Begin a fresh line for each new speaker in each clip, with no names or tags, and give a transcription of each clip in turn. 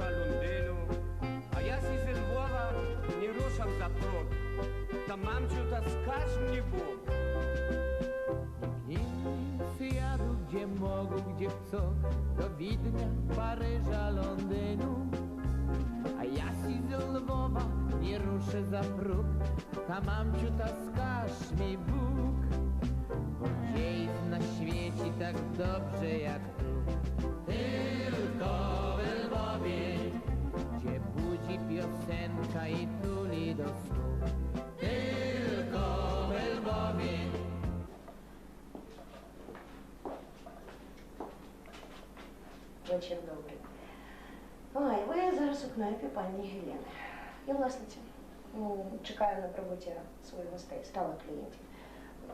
Londynu, a ja si ze Lwowa nie ruszam za próg. Tam mamciu, ta skaż mnie
Bóg. Przyjadą gdzie mogą, gdzie chcą, do Widnia, Paryża, Londynu. A ja si z Lwowa nie ruszę za próg, ta mamciu, ta skaż mi Bóg. Bo dziejów na świecie tak dobrze jak
Вечір добрий. Ой, ви зараз у кнайпі пані Гелєни. Я власниця. Ну, Чекаю на прибуття своїх гостей, стала клієнтів.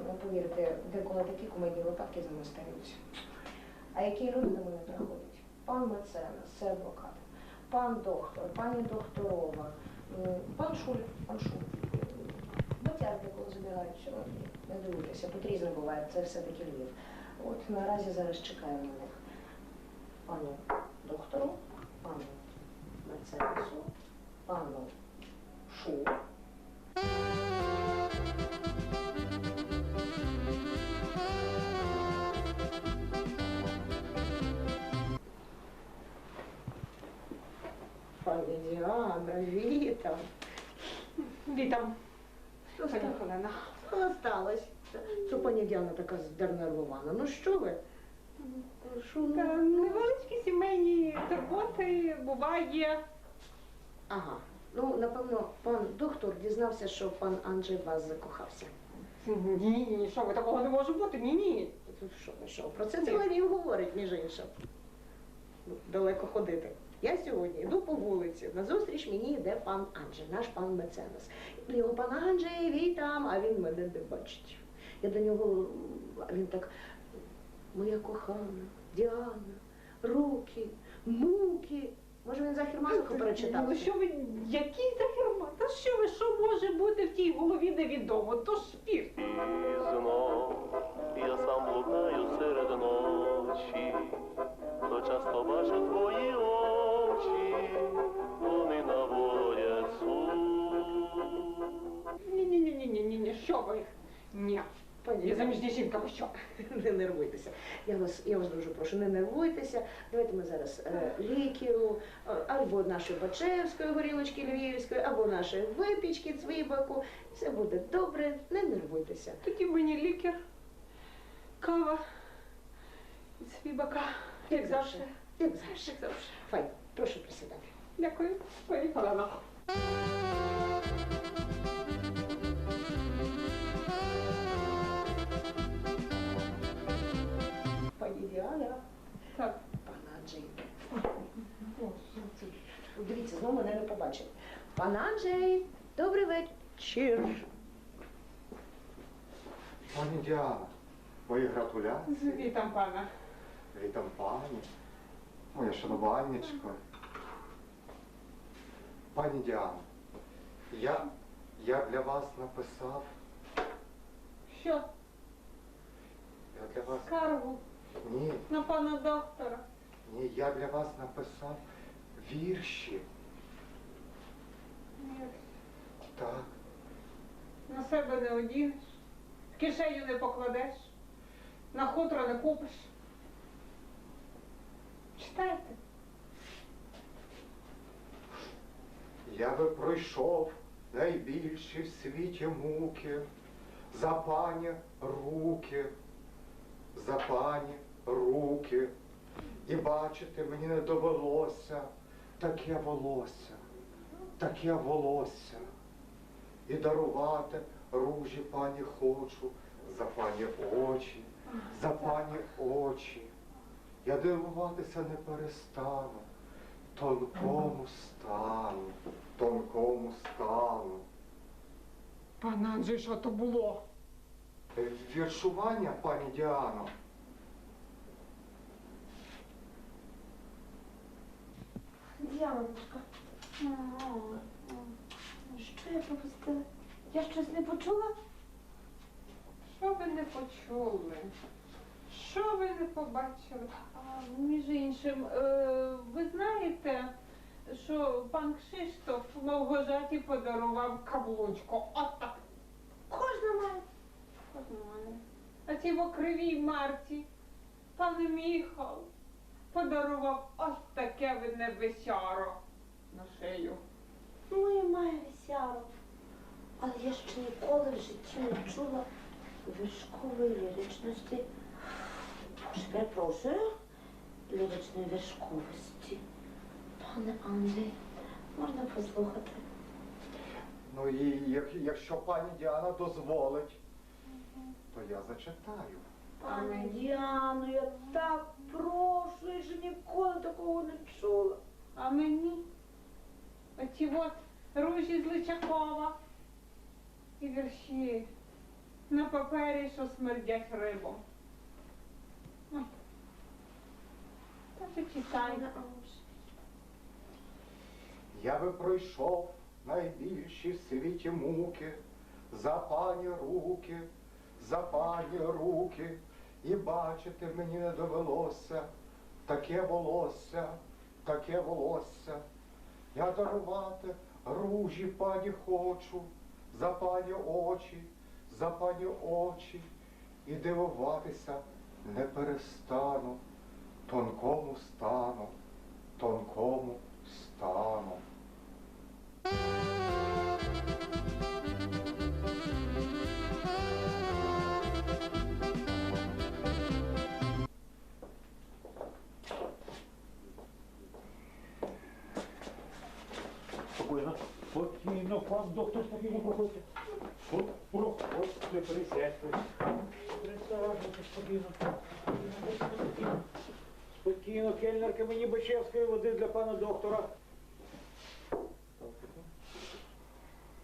Ну, повірте, деколи такі кумедні випадки за мною стаються. А які люди до мене приходять? Пан Меценас, це адвокат, пан доктор, пані докторова, пан Шуль, пан Шуль. Батяр деколи забігають, що не дивуйтеся, тут різне буває, це все-таки Львів. От наразі зараз чекаю на них пану доктору, пану Мерцедесу, пану Шу. Пані Діана, вітам.
Вітам.
Що сталося? Що сталося? Це пані Діана така здернервована. Ну що ви?
Та невеличкі сімейні турботи буває.
Ага. Ну, напевно, пан доктор дізнався, що пан Анджей вас закохався.
Ні, ні, що ви такого не може бути? Ні, ні.
Що, ви що? Про це цілий він говорить, між іншим. Ну, Далеко ходити. Я сьогодні йду по вулиці. Назустріч мені йде пан Анджей, наш пан Меценас. Я пан Анджей, вітам, а він мене не бачить. Я до нього, а він так, моя кохана, Діана, руки, муки. Може він захір мазуху перечитав?
Ну що ви, який захерма? Та що ви, що може бути в тій голові невідомо? То ж спір.
І знов я сам блукаю серед ночі, то часто бачу твої очі, вони наводять сон.
Ні, ні, ні, ні, ні, ні, ні, що ви? Ні.
Пані
Я заміжня жінка, ви що?
Не нервуйтеся. Я вас, я вас дуже прошу, не нервуйтеся. Давайте ми зараз е, лікеру, е, або нашої Бачевської горілочки Львівської, або нашої випічки Цвібаку. Все буде добре, не нервуйтеся.
Тоді мені лікар, кава, свібака, як завжди.
Як завжди.
Як завжди.
Файн, прошу присідати.
Дякую, пані Так.
пан Анджей. Дивіться, знову мене не побачили. Пан Анджей, добрий вечір.
Пані Діана, мої гратуляції.
Вітам пана.
Вітам пані. Моя шанувальничко. Пані Діана, я, я для вас написав.
Що?
Я для вас.
Скаргу
Ні,
на пана доктора.
ні, я для вас написав вірші.
Ні,
Так,
На себе не одінеш, в кишеню не покладеш, на хутро не купиш. Читайте.
я би пройшов найбільші в світі муки. За пані руки, за пані руки. І бачити мені не довелося таке волосся, таке волосся. І дарувати ружі пані хочу, за пані очі, за пані очі. Я дивуватися не перестану тонкому стану, тонкому стану.
Пан Анджей, що то було?
Е, Віршування, пані Діано,
Діаночка, що я пропустила? Я щось не почула?
Що ви не почули? Що ви не побачили? А, між іншим, е, ви знаєте, що пан Кшиштоф Новгожаті подарував каблучку. Отак.
Кожна має.
Кожна має. А ці в кривій марці пан Міхал подарував ось таке видне висяро на шию.
Ну і має вісяру. Але я ще ніколи в житті не чула віршкової ліричності. Аж перепрошую, ліричної віршковості. Пане Андрій, можна послухати?
Ну і як, якщо пані Діана дозволить, то я зачитаю.
Пане Діано, я так прошу, я ще ніколи такого не чула.
А мені оці от ружі з Личакова і вірші на папері, що смердять рибом. Ой. Та ти читай.
Я би пройшов найбільші в світі муки, за пані руки, за пані руки, і бачити мені не довелося таке волосся, таке волосся. Я дарувати ружі пані хочу, за пані очі, за пані очі, і дивуватися не перестану тонкому стану, тонкому стану.
Доктор, спокійно проходьте. Присядьте. Присаджуйте спокійно. Спокійно. Кельнерка мені Бачевської води для пана доктора.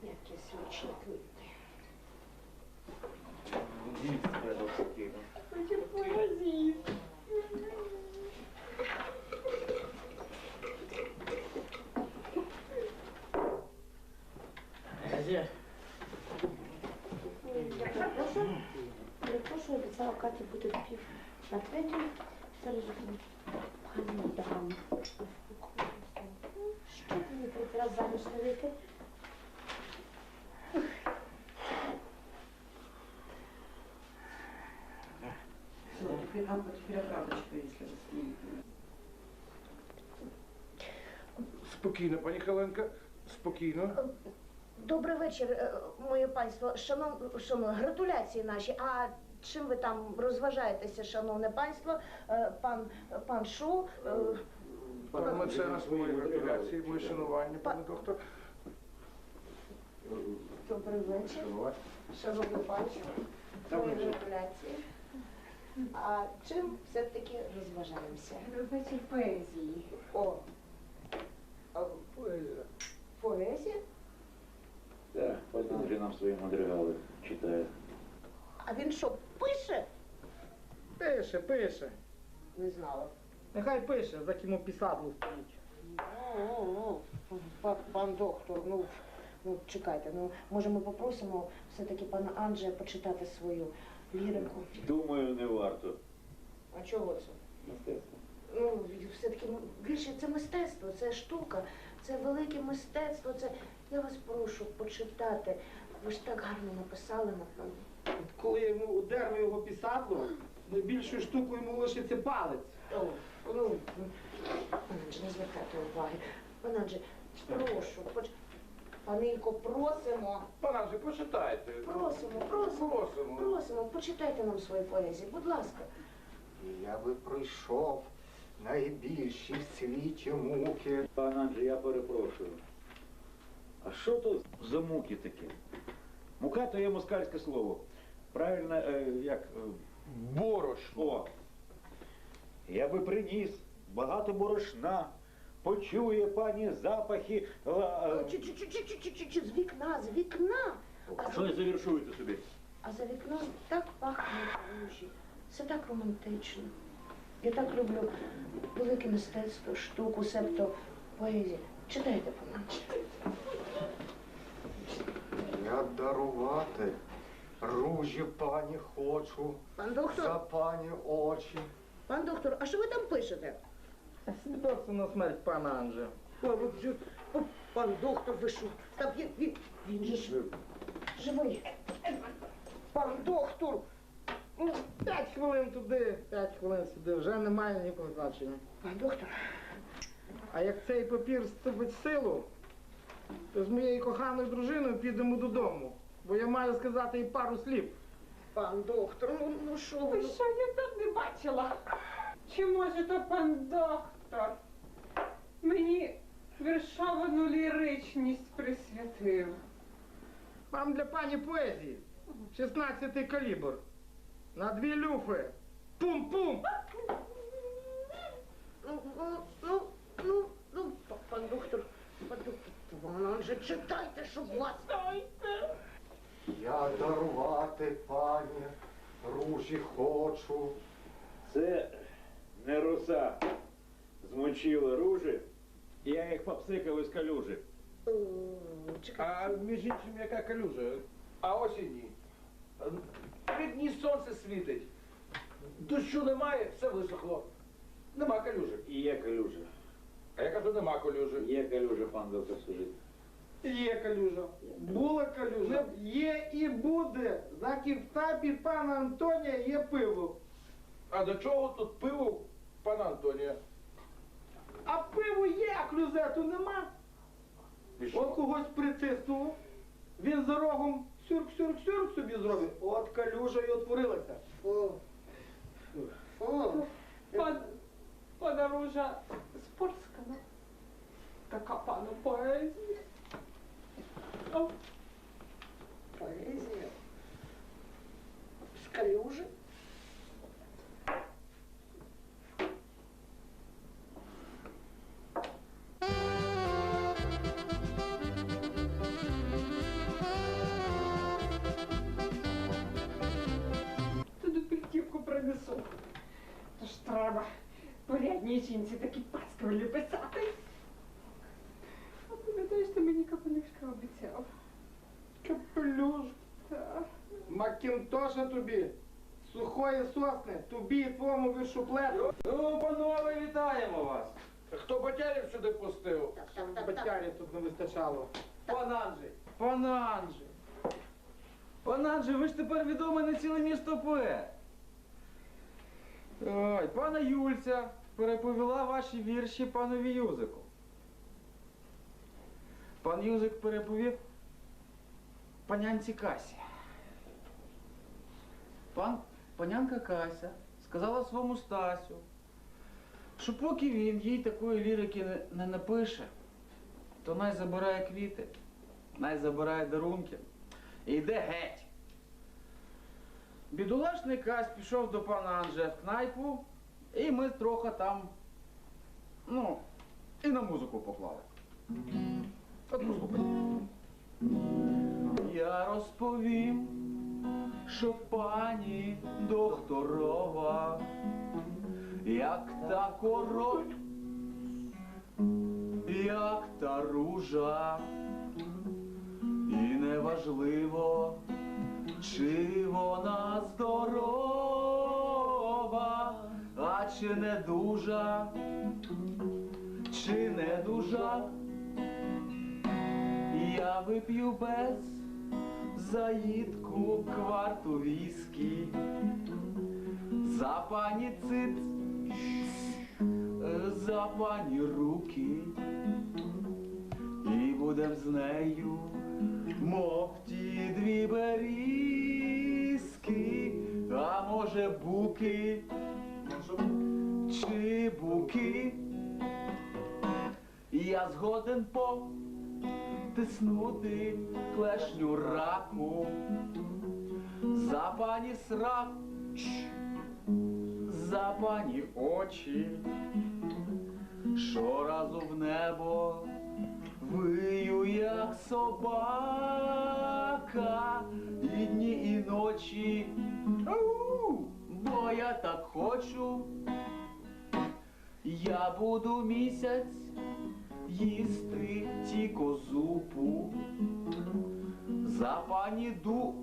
Яке смачне квіти.
Дійсно, спокійно.
Я перепрошую, Каті бути пів на третю. Зараз же пані дам. Що мені третій раз заміж не вийти?
Спокійно, пані Хеленка, спокійно.
Добрий вечір, е, моє панство. Шанов... Шанов... Гратуляції наші. А чим ви там розважаєтеся, шановне панство? Е, Пан, пан Шу, е,
Пане Меценас, мої гратуляції, мої шанування, пане доктор.
добрий вечір. Шановне панство, мої гратуляції. А чим все-таки розважаємося?
Вечір поезії.
О, а, поезія?
Так, пан Андрій нам свої мадригали читає.
А він що, пише?
Пише, пише.
Не знала.
Нехай пише, за ким у стоїть.
Ну, ну, па- Пан доктор, ну, ну чекайте, ну може ми попросимо все-таки пана Анджея почитати свою лірику.
Думаю, не варто.
А чого це?
Мистецтво.
Ну, все-таки ну, більше це мистецтво, це штука, це велике мистецтво. Це я вас прошу почитати. Ви ж так гарно написали, напевно.
Коли я йому удерну його пісадло, найбільшою штукою йому лишиться палець.
О, ну, пан не звертайте уваги. Пан Анджей, прошу, поч... Паненько, просимо.
Пане почитайте.
Просимо, просимо,
Просимо.
просимо, почитайте нам свої поезії, будь ласка.
Я би пройшов найбільші в світі муки.
Пан Андрій, я перепрошую. А що то за муки такі? Мука то є москальське слово. Правильно, е, як. е,
Борошно.
О. Я би приніс багато борошна, почує пані запахи. ла- е,
з вікна, з вікна. А
Що
за,
не завіршуєте собі?
а за вікном так пахне ружі. Це так романтично. Я так люблю велике мистецтво, штуку, себто поезію. Читайте, пананче.
Я дарувати ружі пані хочу,
Пан
за пані очі.
пан доктор, а що ви там пишете?
Свідоцтво на смерть пана ви вже- о, Пан доктор, ви що? Та він, він, він же ж живий. Пан доктор! Ну, п'ять хвилин туди, п'ять хвилин сюди, вже немає ніякого значення.
Пан доктор,
А як цей папір вступить в силу, то з моєю коханою дружиною підемо додому. Бо я маю сказати їй пару слів.
пан доктор, ну, ну що ви?
Ви що, я там не бачила? Чи може то пан доктор мені віршовану ліричність присвятив?
Вам для пані поезії 16-й калібр. На дві люфи. Пум-пум!
Ну, ну, ну, ну, ну, пан доктор, пан доктор, вон же читайте, щоб вас...
Я дарувати пані ружі хочу.
Це не руса. Змочили ружі, і я їх попсикав із калюжі.
А між іншим, яка калюжа? А ось і ні. Три дні сонце світить. Дощу немає, все висохло. Нема калюжі.
І є калюжа.
А я кажу, нема калюжі.
Є калюжа, пан доктор скажіть.
Є калюжа. Була калюжа. Є і буде. За ківтапі пана Антонія є пиво.
А до чого тут пиво, пан Антонія?
А пиво є, а клюзету нема.
І що?
От когось притиснуло. Він за рогом сюрк-сюрк-сюрк собі зробив. От калюжа і отворилася.
Фу. Фу.
Пан, пана Ружа спорскана. Така пану поезія. О,
Поезія. З калюжи.
Тож треба порядній жінці такі пасквилі писати. Мені капелюшка обіцяв?
Капелюш.
Так.
Макінтоша тобі. Сухої сосни. Тобі і твоєму вишуплету.
Ну, панове, вітаємо вас.
Хто батярів сюди пустив?
Батярів тут не вистачало.
Пан Анджей, пан Анджей. Пан Анджей, ви ж тепер відомий на ціле місто поет. Ой, пана Юльця переповіла ваші вірші панові Юзику. Пан Юзик переповів панянці Касі. Пан, панянка Кася сказала своєму Стасю, що поки він їй такої лірики не, не напише, то най забирає квіти, най забирає дарунки і йде геть. Бідолашний Кась пішов до пана Анджея в кнайпу, і ми трохи там, ну, і на музику поклали. Я розповім, що пані докторова, як та король, як та ружа, і неважливо, чи вона здорова, а чи не дужа, чи не дужа. Я вип'ю без заїдку кварту віскі. За пані цит, за пані руки. І будем з нею, мов ті дві берізки, а може буки, чи буки. Я згоден потиснути клешню раку. За пані срак, за пані очі, щоразу в небо вию, як собака, і дні, і ночі, бо я так хочу. Я буду місяць їсти тіко зупу за пані ду,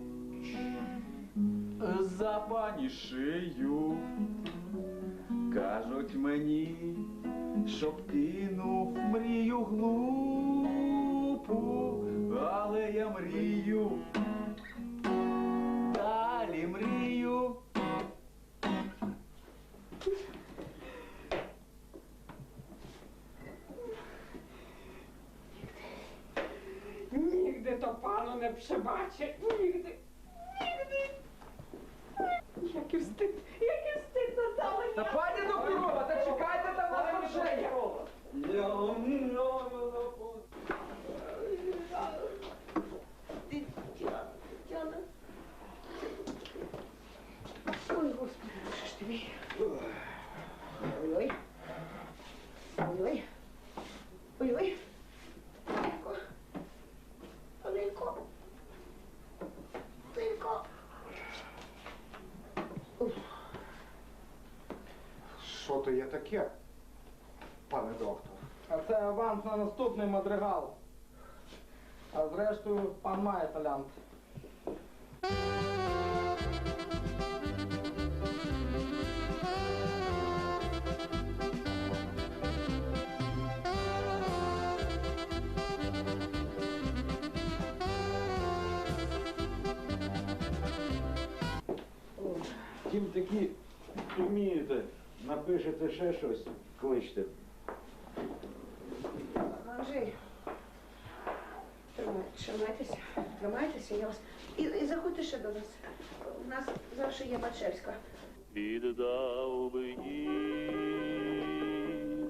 за пані шию, Кажуть мені, щоб кинув мрію глупу, але я мрію.
Пану не пробачить, нігде. Нігде. Як і встид, як і встид Наталя.
Та пані докторова, та чекайте там на грошей.
Тетяна. Ой, господи, що ж тобі? Ой-ой. Ой-ой. Ой-ой. Тихо. Тихо. Тихо. Уф.
Що то є таке, пане доктор?
А це аванс на наступний мадригал. А зрештою, пан має талант.
Тім такі вмієте, напишете ще щось, кличте.
Анжей, тримайтеся, тримайтеся, я вас. І, і заходьте ще до нас. У нас завжди є Бачевська.
Віддав їй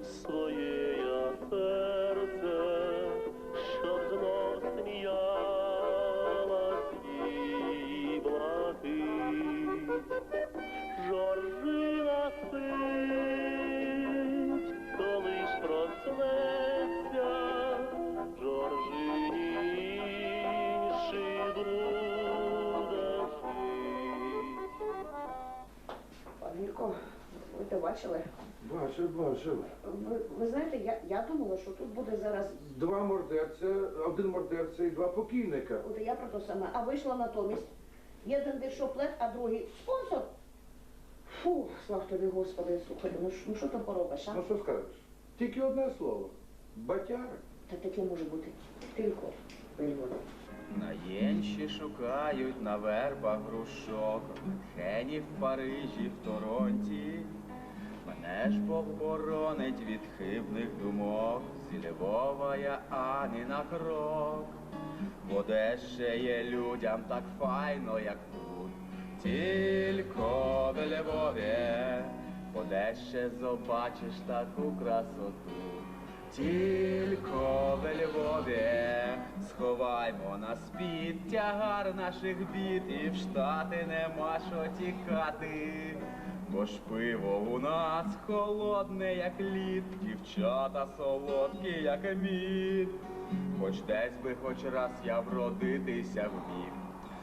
своє я серце,
бачили?
Бачив, бачив.
Ви, ви знаєте, я, я думала, що тут буде зараз.
Два мордерця, один мордерця і два покійника.
От я про те саме. А вийшла натомість. Один дешоплет, а другий спонсор. Фу, слава тобі, Господи, слухай, ну, що- ну що там поробиш, а?
Ну що скажеш? Тільки одне слово. Батяра.
Та таке може бути тихо, пильно.
Наєнші шукають на вербах грушок, Хені в Парижі, в Торонті. Мене ж Бог боронить від хибних думок, Зі Львова я ані на крок. Бо де ще є людям так файно, як тут, Тільки в Львові, бо де ще побачиш таку красоту. Тільки в Львові сховаймо на спід тягар наших бід, і в штати нема що тікати. Бо ж пиво у нас холодне, як лід, дівчата солодкі, як мід. Хоч десь би хоч раз я вродитися вмів.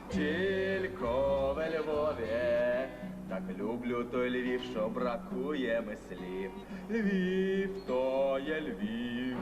Тільки в Львові, так люблю той Львів, що бракує ми слів. Львів то є Львів.